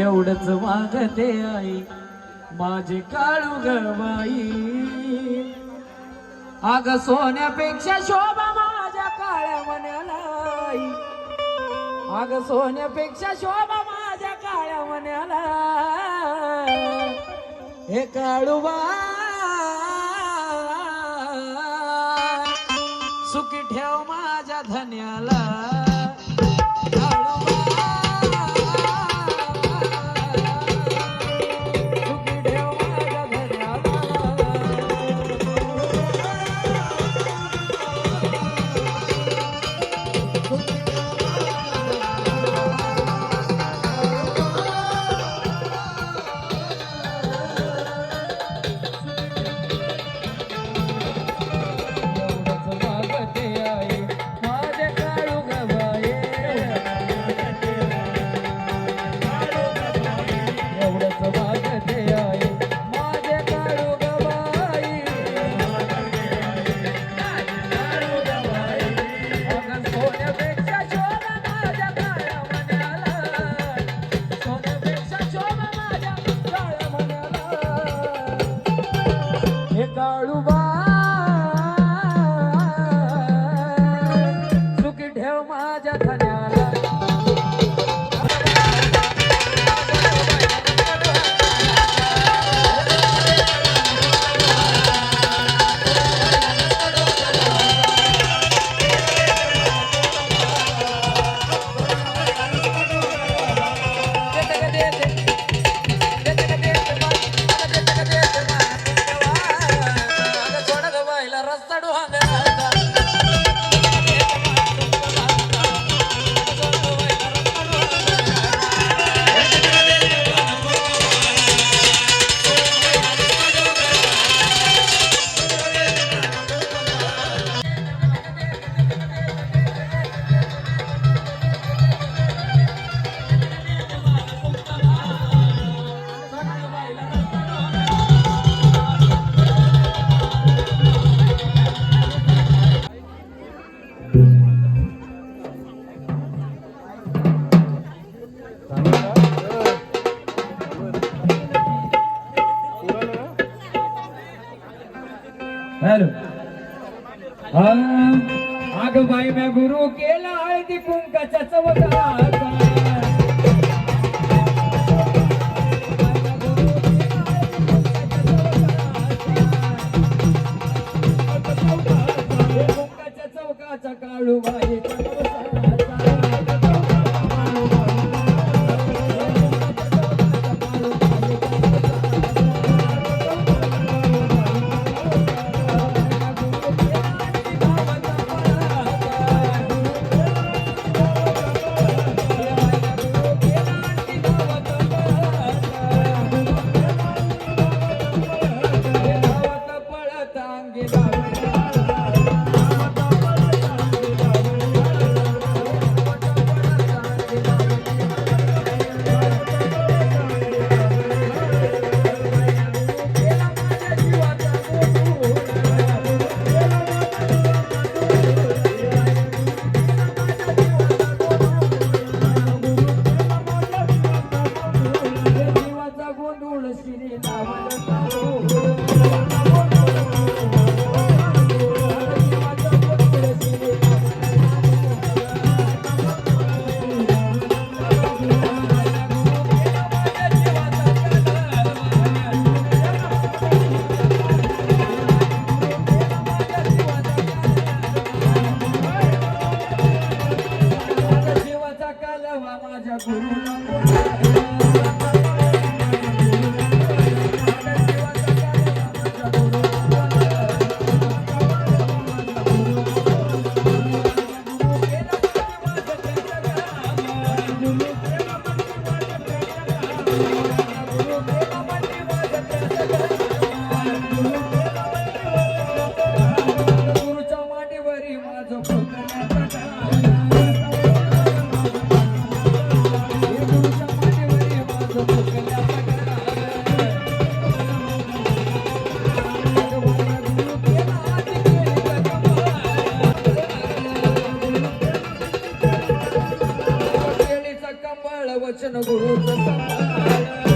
एवढंच मागते आई. माझे काळू गवाई अग सोन्यापेक्षा शोभा माझ्या काळ्या मनाला आई. अग सोन्यापेक्षा शोभा माझ्या काळ्या मनाला हे काळूबा सुखी ठेव माझ्या धन्याला. हॅलो. अग बाई मी गुरु केला आहे ती कुंकाच्या चवकाचा पळत अंगी कालवा माझ्या वचन गुरु सांभाळ